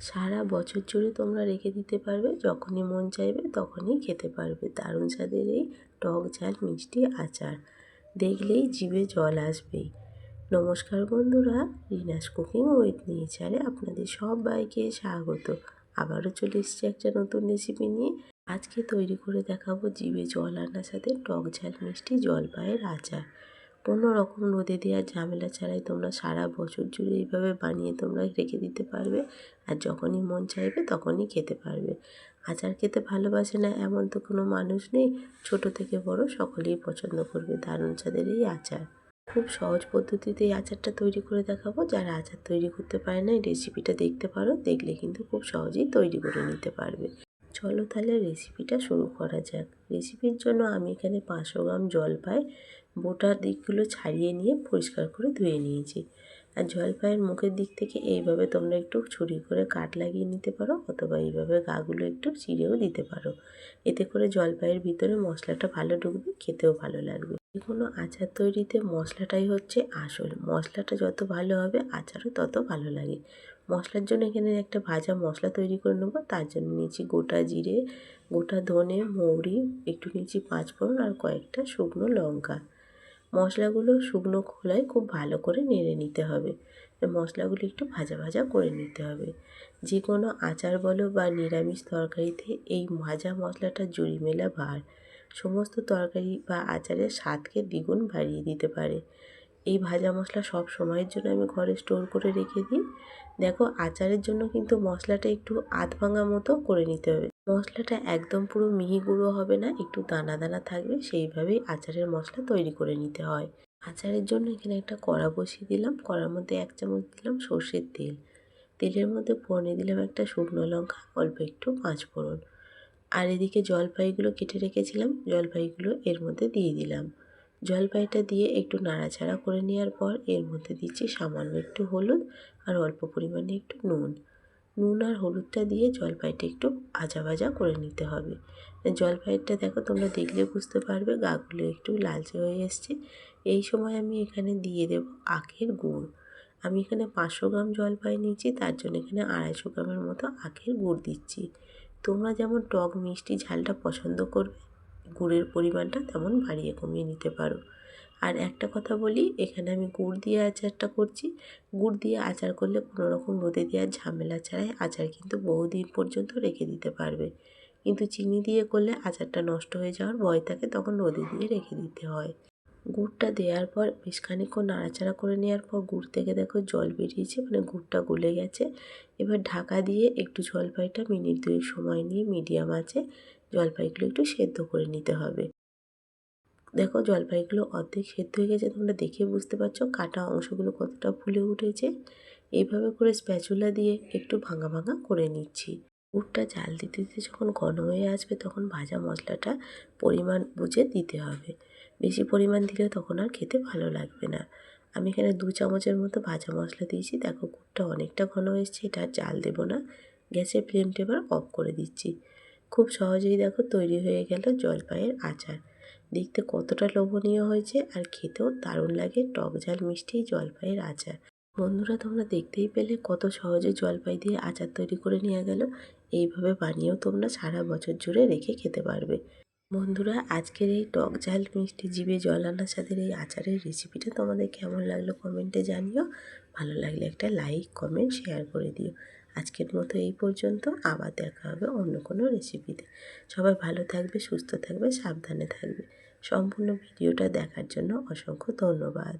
সারা বছর জুড়ে তোমরা রেখে দিতে পারবে, যখনই মন চাইবে তখনই খেতে পারবে। দারুণ স্বাদের এই টক ঝাল মিষ্টি আচার। দেখলেই জিভে জল আসবেই। নমস্কার বন্ধুরা, রিনাস কুকিং উইথ নেচারে আপনাদের সবাইকে স্বাগত। আবারও চলে এসেছি একটা নতুন রেসিপি নিয়ে। আজকে তৈরি করে দেখাবো জিভে জল আনার সাথে টক ঝাল মিষ্টি জলপাইয়ের আচার। কোনো রকম রোদে দেওয়ার ঝামেলা ছাড়াই তোমরা সারা বছর জুড়ে এইভাবে বানিয়ে তোমরা রেখে দিতে পারবে। আর যখনই মন চাইবে তখনই খেতে পারবে। আচার খেতে ভালোবাসে না এমন তো কোনো মানুষ নেই। ছোট থেকে বড় সকলেই পছন্দ করবে দারুণ চাঁদের এই আচার। খুব সহজ পদ্ধতিতে এই আচারটা তৈরি করে দেখাবো। যারা আচার তৈরি করতে পারে না এই রেসিপিটা দেখতে পারো। দেখলে কিন্তু খুব সহজেই তৈরি করে নিতে পারবে। চলো তাহলে রেসিপিটা শুরু করা যাক। রেসিপির জন্য আমি এখানে পাঁচশো গ্রাম জলপাই বোটার দিকগুলো ছাড়িয়ে নিয়ে পরিষ্কার করে ধুয়ে নিয়েছি। আর জলপাইয়ের মুখের দিক থেকে এইভাবে তোমরা একটু ছুরি করে কাট লাগিয়ে নিতে পারো অথবা এইভাবে গাগুলো একটু চিড়েও দিতে পারো। এতে করে জলপাইয়ের ভিতরে মশলাটা ভালো ঢুকবে, খেতেও ভালো লাগবে। যে কোনো আচার তৈরিতে মশলাটাই হচ্ছে আসল। মশলাটা যত ভালো হবে, আচারও তত ভালো লাগে। মশলার জন্য এখানে একটা ভাজা মশলা তৈরি করে নেব। তার জন্য নিয়েছি গোটা জিরে, গোটা ধনে, মৌরি, একটু নিয়েছি পাঁচফোড়ন আর কয়েকটা শুকনো লঙ্কা। মশলাগুলো শুকনো খোলায় খুব ভালো করে নেড়ে নিতে হবে। মশলাগুলো একটু ভাজা ভাজা করে নিতে হবে। যে কোনো আচার বলো বা নিরামিষ তরকারিতে এই ভাজা মশলাটা জুড়ি মেলা ভার। সমস্ত তরকারি বা আচারের স্বাদকে দ্বিগুণ বাড়িয়ে দিতে পারে। এই ভাজা মশলা সব সময়ের জন্য আমি ঘরে স্টোর করে রেখে দিই। দেখো, আচারের জন্য কিন্তু মশলাটা একটু আধ ভাঙা মতো করে নিতে হবে। মশলাটা একদম পুরো মিহি গুঁড়ো হবে না, একটু দানা দানা থাকবে, সেইভাবেই আচারের মশলা তৈরি করে নিতে হয়। আচারের জন্য এখানে একটা কড়া বসিয়ে দিলাম। কড়ার মধ্যে এক চামচ দিলাম সর্ষের তেল। তেলের মধ্যে ফোড়নে দিলাম একটা শুকনো লঙ্কা, অল্প একটু পাঁচ ফোড়ন। আর এদিকে জলপাইগুলো কেটে রেখেছিলাম। জলপাইগুলো এর মধ্যে দিয়ে দিলাম। জলপাইটা দিয়ে একটু নাড়াচাড়া করে নেওয়ার পর এর মধ্যে দিচ্ছি সামান্য একটু হলুদ আর অল্প পরিমাণে একটু নুন। নুন আর হলুদটা দিয়ে জলপাইটা একটু ভাজা ভাজা করে নিতে হবে। জলপাইটা দেখো তোমরা দেখলে বুঝতে পারবে, গাগুলো একটু লালচে হয়ে এসছে। এই সময় আমি এখানে দিয়ে দেব আখের গুড়। আমি এখানে পাঁচশো গ্রাম জলপাই নিয়েছি, তার জন্য এখানে আড়াইশো গ্রামের মতো আখের গুড় দিচ্ছি। তোমরা যেমন টক মিষ্টি ঝালটা পছন্দ করবে গুড়ের পরিমাণটা তেমন বাড়িয়ে কমিয়ে নিতে পারো। আর একটা কথা বলি, এখানে আমি গুড় দিয়ে আচারটা করছি। গুড় দিয়ে আচার করলে কোনো রকম রোদে দেওয়ার ঝামেলা ছাড়াই আচার কিন্তু বহুদিন পর্যন্ত রেখে দিতে পারবে। কিন্তু চিনি দিয়ে করলে আচারটা নষ্ট হয়ে যাওয়ার ভয় থাকে, তখন রোদে দিয়ে রেখে দিতে হয়। গুড়টা দেওয়ার পর বেশ খানিক্ষণ নাড়াচাড়া করে নেওয়ার পর গুড় থেকে দেখো জল বেরিয়েছে মানে গুড়টা গলে গেছে। এবার ঢাকা দিয়ে একটু জলপাইটা মিনিট দুই সময় নিয়ে মিডিয়াম আছে জলপাইগুলো একটু সেদ্ধ করে নিতে হবে। দেখো জলপাইগুলো অর্ধেক সেদ্ধ হয়ে গেছে, তোমরা দেখে বুঝতে পারছ কাটা অংশগুলো কতটা ফুলে উঠেছে। এইভাবে করে স্প্যাচুলা দিয়ে একটু ভাঙা ভাঙা করে নিচ্ছি। গুড়টা জাল দিতে দিতে যখন ঘন হয়ে আসবে তখন ভাজা মশলাটা পরিমাণ বুঝে দিতে হবে। বেশি পরিমাণ দিলে তখন আর খেতে ভালো লাগবে না। আমি এখানে দু চামচের মতো ভাজা মশলা দিয়েছি। দেখো গুড়টা অনেকটা ঘন এসছে এটা জাল দেবো না। গ্যাসের ফ্লেমটা এবার অফ করে দিচ্ছি। খুব সহজেই দেখো তৈরি হয়ে গেল জলপাইয়ের আচার। দেখতে কতটা লোভনীয় হয়েছে আর খেতেও দারুণ লাগে টক ঝাল মিষ্টি জলপাইয়ের আচার। বন্ধুরা, তোমরা দেখতেই পেলে কত সহজে জলপাই দিয়ে আচার তৈরি করে নিয়ে গেল। এইভাবে বানিয়েও তোমরা সারা বছর জুড়ে রেখে খেতে পারবে। বন্ধুরা, আজকের এই টক ঝাল মিষ্টি জিভে জল আনার সাথে এই আচারের রেসিপিটা তোমাদের কেমন লাগল কমেন্টে জানিও। ভালো লাগলে একটা লাইক কমেন্ট শেয়ার করে দিও। আজকের মতো এই পর্যন্ত, আবার দেখা হবে অন্য কোনো রেসিপিতে সবাই ভালো থাকবে, সুস্থ থাকবে, সাবধানে থাকবে। সম্পূর্ণ ভিডিওটা দেখার জন্য অসংখ্য ধন্যবাদ।